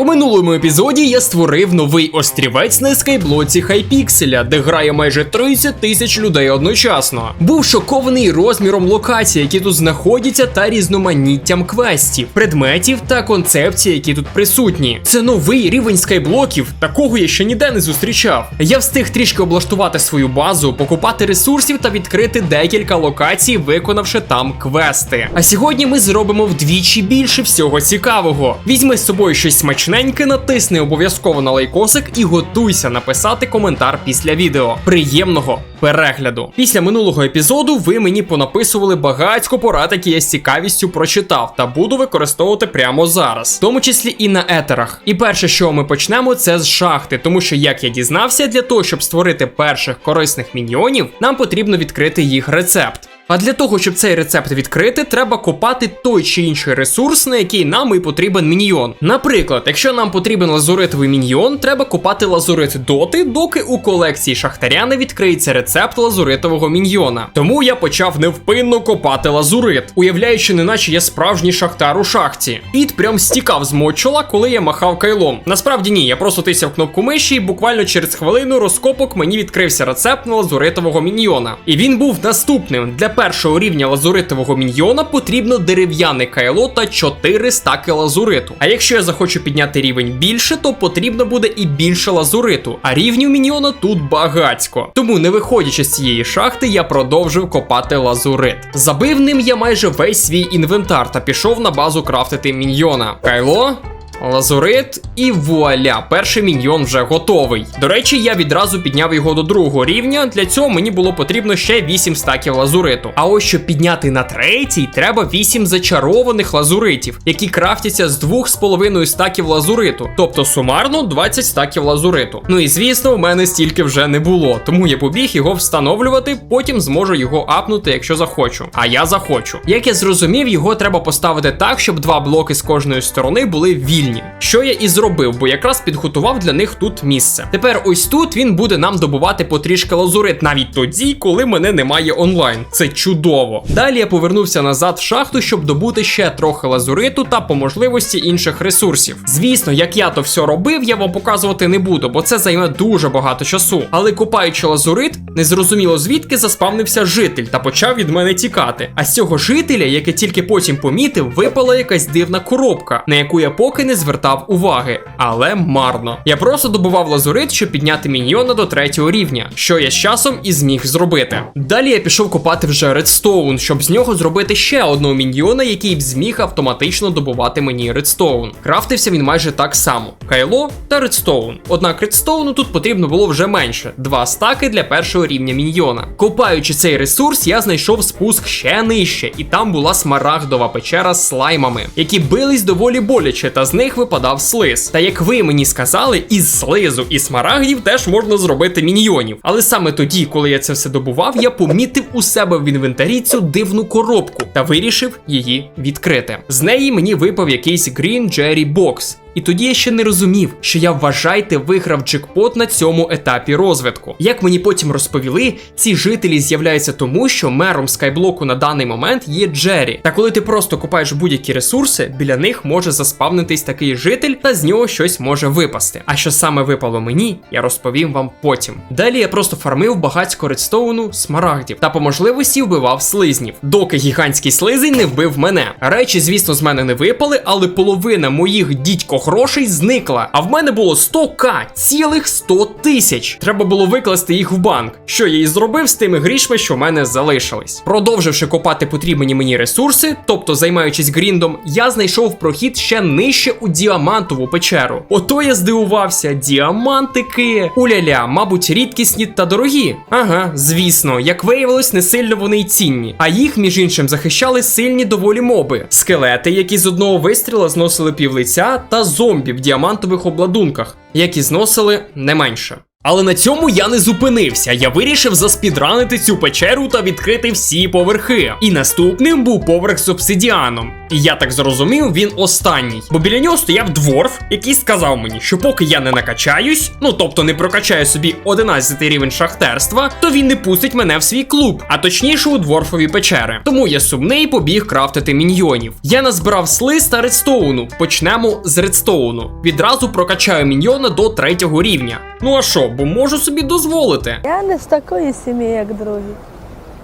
У минулому епізоді я створив новий острівець на скайблоці Хайпікселя, де грає майже 30 тисяч людей одночасно. Був шокований розміром локацій, які тут знаходяться, та різноманіттям квестів, предметів та концепцій, які тут присутні. Це новий рівень скайблоків, такого я ще ніде не зустрічав. Я встиг трішки облаштувати свою базу, покупати ресурсів та відкрити декілька локацій, виконавши там квести. А сьогодні ми зробимо вдвічі більше всього цікавого. Візьми з собою щось смачненьке, натисни обов'язково на лайкосик і готуйся написати коментар після відео. Приємного перегляду. Після минулого епізоду ви мені понаписували багатько порад, які я з цікавістю прочитав, та буду використовувати прямо зараз, в тому числі і на етерах. І перше, що ми почнемо, це з шахти, тому що, як я дізнався, для того, щоб створити перших корисних міньйонів, нам потрібно відкрити їх рецепт. А для того, щоб цей рецепт відкрити, треба копати той чи інший ресурс, на який нам і потрібен міньйон. Наприклад, якщо нам потрібен лазуритовий міньйон, треба копати лазурит доти, доки у колекції шахтаря не відкриється рецепт лазуритового міньйона. Тому я почав невпинно копати лазурит, уявляючи, неначе я справжній шахтар у шахті. Піт прям стікав з мого коли я махав кайлом. Насправді ні, я просто тисяв кнопку миші, і буквально через хвилину розкопок мені відкрився рецепт на лазуритового міньйона. І він був наступним для першого рівня лазуритового міньйона потрібно дерев'яне кайло та 4 стаки лазуриту. А якщо я захочу підняти рівень більше, то потрібно буде і більше лазуриту. А рівнів міньйона тут багацько. Тому, не виходячи з цієї шахти, я продовжив копати лазурит. Забив ним я майже весь свій інвентар та пішов на базу крафтити міньйона. Кайло. Лазурит і вуаля, перший міньйон вже готовий. До речі, я відразу підняв його до другого рівня. Для цього мені було потрібно ще 8 стаків лазуриту. А ось щоб підняти на третій, треба 8 зачарованих лазуритів, які крафтяться з 2,5 стаків лазуриту. Тобто сумарно 20 стаків лазуриту. Ну і звісно, в мене стільки вже не було, тому я побіг його встановлювати, потім зможу його апнути, якщо захочу. А я захочу. Як я зрозумів, його треба поставити так, щоб два блоки з кожної сторони були вільні. Що я і зробив, бо якраз підготував для них тут місце. Тепер ось тут він буде нам добувати потрішки лазурит навіть тоді, коли мене немає онлайн. Це чудово. Далі я повернувся назад в шахту, щоб добути ще трохи лазуриту та по можливості інших ресурсів. Звісно, як я то все робив, я вам показувати не буду, бо це займе дуже багато часу. Але купаючи лазурит, незрозуміло звідки заспавнився житель та почав від мене тікати. А з цього жителя, яке тільки потім помітив, випала якась дивна коробка, на яку я поки не звертав уваги, але марно. Я просто добував лазурит, щоб підняти міньйона до третього рівня, що я з часом і зміг зробити. Далі я пішов копати вже редстоун, щоб з нього зробити ще одного міньйона, який б зміг автоматично добувати мені редстоун. Крафтився він майже так само: кайло та редстоун. Однак редстоуну тут потрібно було вже менше два стаки для першого рівня міньйона. Копаючи цей ресурс, я знайшов спуск ще нижче, і там була смарагдова печера з слаймами, які бились доволі боляче, та з них випадав слиз. Та як ви мені сказали, із слизу і смарагдів теж можна зробити міньйонів. Але саме тоді, коли я це все добував, я помітив у себе в інвентарі цю дивну коробку та вирішив її відкрити. З неї мені випав якийсь Green Jerry Box. І тоді я ще не розумів, що я вважайте виграв джекпот на цьому етапі розвитку. Як мені потім розповіли, ці жителі з'являються тому, що мером скайблоку на даний момент є Джері. Та коли ти просто купаєш будь-які ресурси, біля них може заспавнитись такий житель, та з нього щось може випасти. А що саме випало мені, я розповім вам потім. Далі я просто фармив багатько редстоуну, смарагдів та по можливості вбивав слизнів, доки гігантський слизень не вбив мене. Речі, звісно, з мене не випали, але половина моїх дідько грошей зникла. А в мене було 100к, цілих 100 тисяч. Треба було викласти їх в банк. Що я і зробив з тими грішми, що в мене залишились. Продовживши копати потрібні мені ресурси, тобто займаючись гріндом, я знайшов прохід ще нижче у діамантову печеру. Ото я здивувався, діамантики. Уляля, мабуть, рідкісні та дорогі. Ага, звісно, як виявилось, не сильно вони й цінні. А їх, між іншим, захищали сильні доволі моби. Скелети, які з одного вистріла зносили півлиця, та зомбі в діамантових обладунках, які зносили не менше. Але на цьому я не зупинився. Я вирішив заспідранити цю печеру та відкрити всі поверхи. І наступним був поверх з обсидіаном. І я так зрозумів, він останній. Бо біля нього стояв дворф, який сказав мені, що поки я не накачаюсь, ну тобто не прокачаю собі 11 рівень шахтерства, то він не пустить мене в свій клуб, а точніше у дворфові печери. Тому я сумний побіг крафтити міньйонів. Я назбирав слиз та редстоуну. Почнемо з редстоуну. Відразу прокачаю міньйона до третього рівня. Ну а що, бо можу собі дозволити. Я не з такої сім'ї, як другі.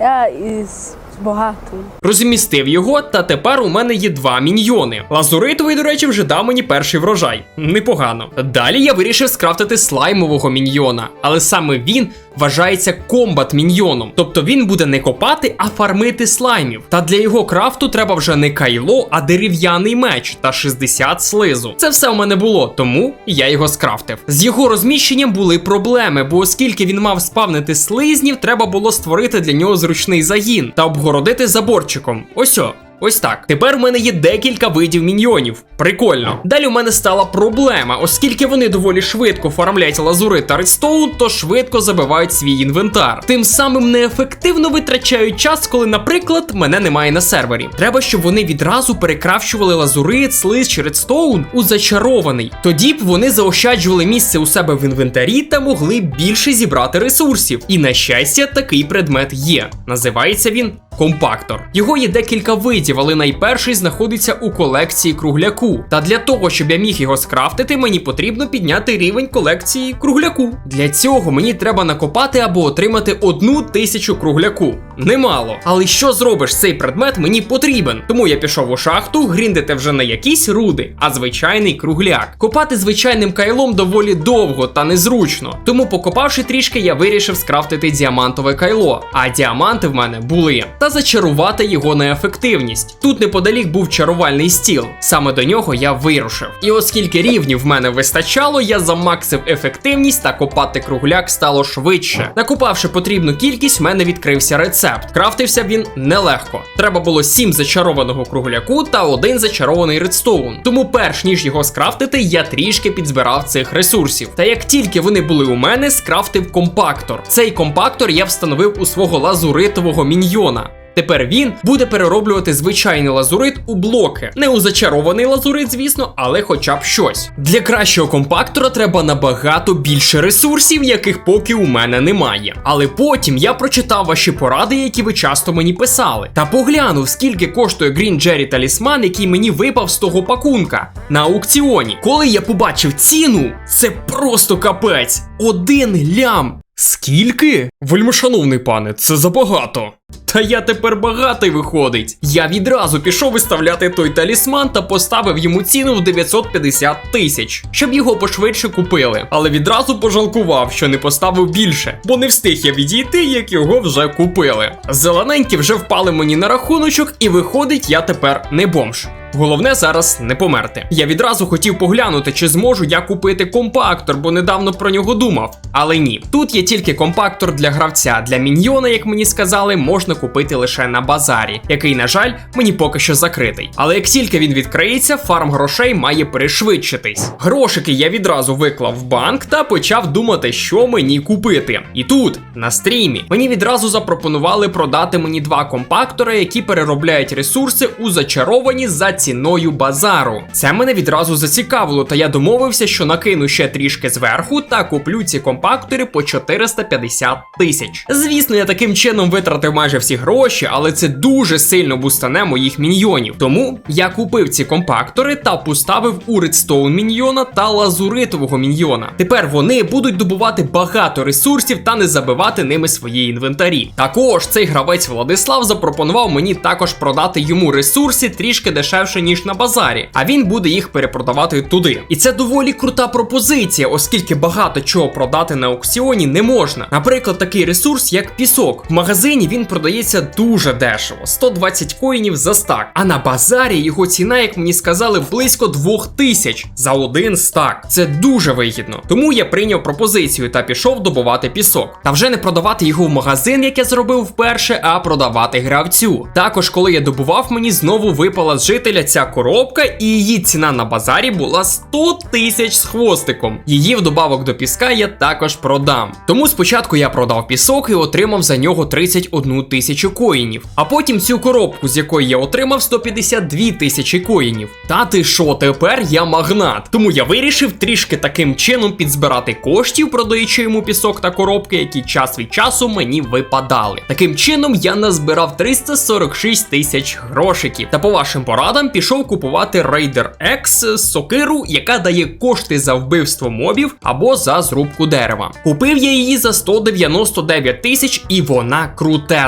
Я із багатої. Розмістив його, та тепер у мене є два міньйони. Лазуритовий, до речі, вже дав мені перший врожай. Непогано. Далі я вирішив скрафтити слаймового міньйона, але саме він вважається комбат міньйоном. Тобто він буде не копати, а фармити слаймів. Та для його крафту треба вже не кайло, а дерев'яний меч та 60 слизу. Це все у мене було, тому я його скрафтив. З його розміщенням були проблеми, бо оскільки він мав спавнити слизнів, треба було створити для нього зручний загін та обгородити заборчиком. Ось о. Ось так. Тепер у мене є декілька видів міньйонів. Прикольно. Далі у мене стала проблема, оскільки вони доволі швидко фармлять лазури та редстоун, то швидко забивають свій інвентар. Тим самим неефективно витрачають час, коли, наприклад, мене немає на сервері. Треба, щоб вони відразу перекрафчували лазурит, слиз чи редстоун у зачарований. Тоді б вони заощаджували місце у себе в інвентарі та могли більше зібрати ресурсів. І на щастя, такий предмет є. Називається він компактор. Його є декілька видів, але найперший знаходиться у колекції кругляку. Та для того, щоб я міг його скрафтити, мені потрібно підняти рівень колекції кругляку. Для цього мені треба накопати або отримати одну тисячу кругляку. Немало. Але що зробиш, цей предмет мені потрібен. Тому я пішов у шахту, гріндити вже не якісь руди, а звичайний кругляк. Копати звичайним кайлом доволі довго та незручно. Тому, покопавши трішки, я вирішив скрафтити діамантове кайло. А діаманти в мене були. Та зачарувати його на ефективність. Тут неподалік був чарувальний стіл. Саме до нього я вирушив. І оскільки рівнів в мене вистачало, я замаксив ефективність та копати кругляк стало швидше. Накопавши потрібну кількість, в мене відкрився рецепт. Крафтився він нелегко. Треба було 7 зачарованого кругляку та один зачарований редстоун. Тому, перш ніж його скрафтити, я трішки підзбирав цих ресурсів. Та як тільки вони були у мене, скрафтив компактор. Цей компактор я встановив у свого лазуритового міньйона. Тепер він буде перероблювати звичайний лазурит у блоки. Не у зачарований лазурит, звісно, але хоча б щось. Для кращого компактора треба набагато більше ресурсів, яких поки у мене немає. Але потім я прочитав ваші поради, які ви часто мені писали, та поглянув, скільки коштує Green Jerry талісман, який мені випав з того пакунка на аукціоні. Коли я побачив ціну, це просто капець. Один лям. Скільки? Вельмишановний пане, це забагато. Та я тепер багатий виходить. Я відразу пішов виставляти той талісман та поставив йому ціну в 950 тисяч, щоб його пошвидше купили. Але відразу пожалкував, що не поставив більше, бо не встиг я відійти, як його вже купили. Зелененькі вже впали мені на рахуночок, і виходить, я тепер не бомж. Головне зараз не померти. Я відразу хотів поглянути, чи зможу я купити компактор, бо недавно про нього думав. Але ні, тут є тільки компактор для гравця. Для міньйона, як мені сказали, можна купити лише на базарі, який, на жаль, мені поки що закритий. Але як тільки він відкриється, фарм грошей має перешвидшитись. Грошики я відразу виклав в банк та почав думати, що мені купити. І тут, на стрімі, мені відразу запропонували продати мені два компактори, які переробляють ресурси у зачаровані за ціною базару. Це мене відразу зацікавило, та я домовився, що накину ще трішки зверху та куплю ці компактори по 450 тисяч. Звісно, я таким чином витратив майже всі гроші, але це дуже сильно бустане моїх міньйонів. Тому я купив ці компактори та поставив у редстоун міньйона та лазуритового міньйона. Тепер вони будуть добувати багато ресурсів та не забивати ними свої інвентарі. Також цей гравець Владислав запропонував мені також продати йому ресурси трішки дешевше, ніж на базарі, а він буде їх перепродавати туди. І це доволі крута пропозиція, оскільки багато чого продати на аукціоні не можна. Наприклад, такий ресурс, як пісок. В магазині він продається продається дуже дешево 120 коїнів за стак. А на базарі його ціна, як мені сказали, близько 2000 за один стак. Це дуже вигідно. Тому я прийняв пропозицію та пішов добувати пісок. Та вже не продавати його в магазин, як я зробив вперше, а продавати гравцю. Також, коли я добував, мені знову випала з жителя ця коробка, і її ціна на базарі була 100 тисяч з хвостиком. Її вдобавок до піска я також продам. Тому спочатку я продав пісок і отримав за нього 31 тисячу коїнів. А потім цю коробку, з якої я отримав 152 тисячі коїнів. Та ти що, тепер я магнат. Тому я вирішив трішки таким чином підзбирати коштів, продаючи йому пісок та коробки, які час від часу мені випадали. Таким чином я назбирав 346 тисяч грошиків. Та по вашим порадам пішов купувати Raider X сокиру, яка дає кошти за вбивство мобів або за зрубку дерева. Купив я її за 199 тисяч, і вона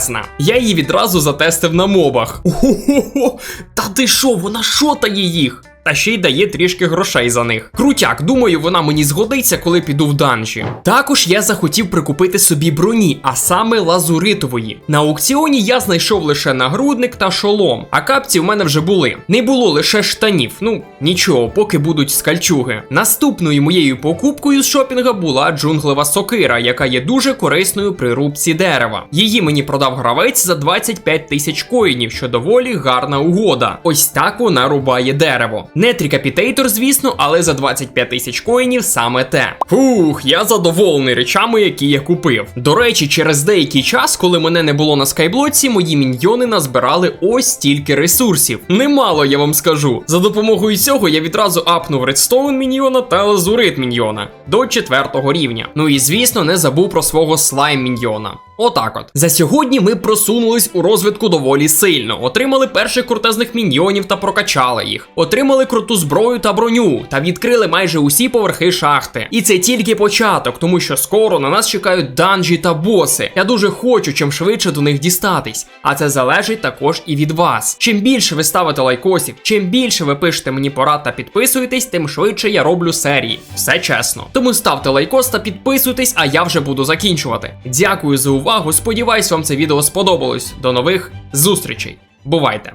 крутезна. Я її відразу затестив на мобах. Ого, та ти що, вона шотає їх? Та ще й дає трішки грошей за них. Крутяк, думаю, вона мені згодиться, коли піду в данжі. Також я захотів прикупити собі броні, а саме лазуритової. На аукціоні я знайшов лише нагрудник та шолом, а капці в мене вже були. Не було лише штанів. Ну нічого, поки будуть скальчуги. Наступною моєю покупкою з шопінга була джунглева сокира, яка є дуже корисною при рубці дерева. Її мені продав гравець за 25 тисяч коїнів, що доволі гарна угода. Ось так вона рубає дерево. Не трікапітейтор, звісно, але за 25 тисяч коїнів саме те. Фух, я задоволений речами, які я купив. До речі, через деякий час, коли мене не було на скайблоці, мої міньйони назбирали ось стільки ресурсів. Немало, я вам скажу. За допомогою цього я відразу апнув редстоун міньйона та лазурит міньйона до четвертого рівня. Ну і звісно, не забув про свого слайм міньйона. Отак от. За сьогодні ми просунулись у розвитку доволі сильно. Отримали перших крутезних міньйонів та прокачали їх. Отримали круту зброю та броню та відкрили майже усі поверхи шахти. І це тільки початок, тому що скоро на нас чекають данжі та боси. Я дуже хочу чим швидше до них дістатись. А це залежить також і від вас. Чим більше ви ставите лайкосів, чим більше ви пишете мені порад та підписуєтесь, тим швидше я роблю серії. Все чесно. Тому ставте лайкос та підписуйтесь, а я вже буду закінчувати. Дякую за увагу. Сподіваюсь, вам це відео сподобалось. До нових зустрічей. Бувайте!